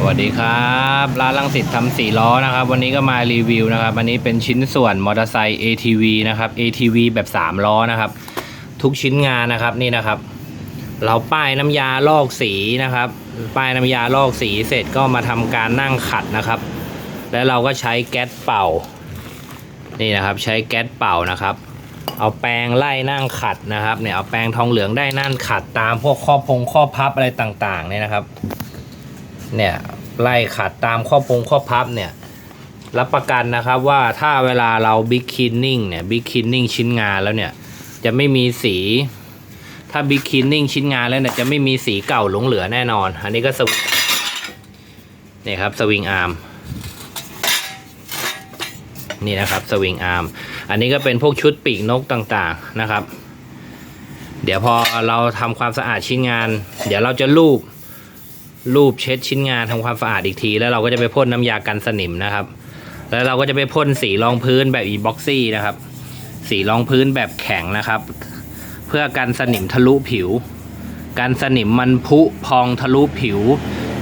สวัสดีครับร้านลังสิตทำสี่ล้อนะครับ วันนี้ก็มารีวิวนะครับ อันนี้เป็นชิ้นส่วนมอเตอร์ไซค์ ATV นะครับ ATV แบบ3ล้อนะครับ ทุกชิ้นงานนะครับนี่นะครับ เราป้ายน้ำยาลอกสีนะครับ ป้ายน้ำยาลอกสีเสร็จก็มาทำการนั่งขัดนะครับ แล้วเราก็ใช้แก๊สเป่า นี่นะครับใช้แก๊สเป่านะครับ เอาแปรงไล่นั่งขัดนะครับเนี่ยเอาแปรงทองเหลืองได้นั่นขัดตามพวกข้อพงข้อพับอะไรต่างๆเนี่ยนะครับ เนี่ยไล่ขัดตามข้อพงข้อพับเนี่ยรับประกันนะครับว่าถ้าเวลาเราบิ๊กคินนิ่งเนี่ยบิ๊กคินนิ่งชิ้นงานแล้วเนี่ยจะไม่มีสี ถ้าบิ๊กคินนิ่งชิ้นงานแล้วเนี่ยจะไม่มีสีเก่าหลงเหลือแน่นอน อันนี้ก็สวิงนี่ครับสวิงอาร์มนี่นะครับสวิงอาร์มอันนี้ก็เป็นพวกชุดปีกนกต่างๆนะครับ เดี๋ยวพอเราทำความสะอาดชิ้นงาน เดี๋ยวเราจะลูบ รูปเช็ดชิ้นงานทำความสะอาดอีกที แล้วเราก็จะไปพ่นน้ำยากันสนิมนะครับ แล้วเราก็จะไปพ่นสีรองพื้นแบบอีบ็อกซี่นะครับ สีรองพื้นแบบแข็งนะครับ เพื่อกันสนิมทะลุผิว กันสนิมมันพุพองทะลุผิว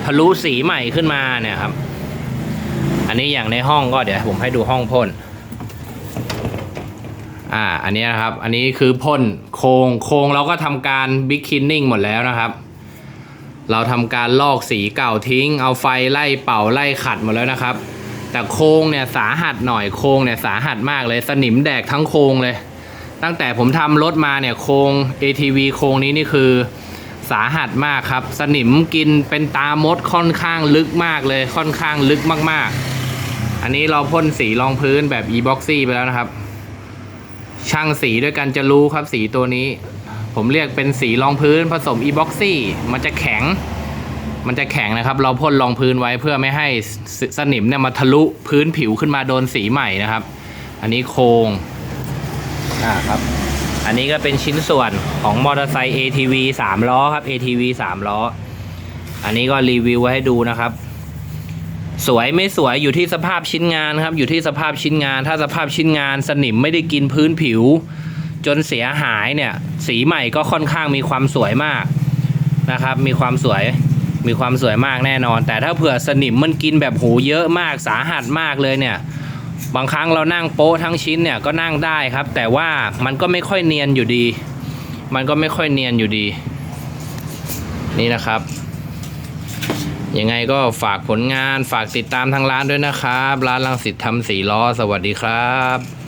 ทะลุสีใหม่ขึ้นมาเนี่ยครับ อันนี้อย่างในห้องก็เดี๋ยวผมให้ดูห้องพ่นอ่าอันนี้นะครับ อันนี้คือพ่นโครงโครงเราก็ทำการบิ๊กคินนิ่งหมดแล้วนะครับ เราทำการลอกสีเก่าทิ้ง เอาไฟไล่เป่าไล่ขัดหมดแล้วนะครับ แต่โครงเนี่ยสาหัสหน่อยโครงเนี่ยสาหัสมากเลยสนิมแดกทั้งโครงเลย ตั้งแต่ผมทำรถมาเนี่ยโครง ATV โครงนี้นี่คือสาหัสมากครับ สนิมกินเป็นตามดค่อนข้างลึกมากเลยค่อนข้างลึกมากๆ อันนี้เราพ่นสีรองพื้นแบบ e-boxy ไปแล้วนะครับ ช่างสีด้วยกันจะรู้ครับสีตัวนี้ ผมเรียกเป็นสีรองพื้นผสม e-boxy มันจะแข็ง มันจะแข็งนะครับ เราพ่นรองพื้นไว้เพื่อไม่ให้สสนิมเนี่ยมาทะลุพื้นผิวขึ้นมาโดนสีใหม่นะครับ อันนี้โครงอ่าครับ อันนี้ก็เป็นชิ้นส่วนของมอเตอร์ไซค์ ATV 3 ล้อครับ ATV 3 ล้อ อันนี้ก็รีวิวไว้ให้ดูนะครับ สวยไม่สวยอยู่ที่สภาพชิ้นงานครับ อยู่ที่สภาพชิ้นงาน ถ้าสภาพชิ้นงานสนิมไม่ได้กินพื้นผิว จนเสียหายเนี่ย สีใหม่ก็ค่อนข้างมีความสวยมากนะครับ มีความสวยมีความสวยมากแน่นอน แต่ถ้าเผื่อสนิมมันกินแบบโหเยอะมากสาหัสมากเลยเนี่ย บางครั้งเรานั่งโป๊ทั้งชิ้นเนี่ยก็นั่งได้ครับ แต่ว่ามันก็ไม่ค่อยเนียนอยู่ดี มันก็ไม่ค่อยเนียนอยู่ดี นี่นะครับ ยังไงก็ฝากผลงานฝากติดตามทางร้านด้วยนะครับ ร้านลังสิตทำสีล้อ สวัสดีครับ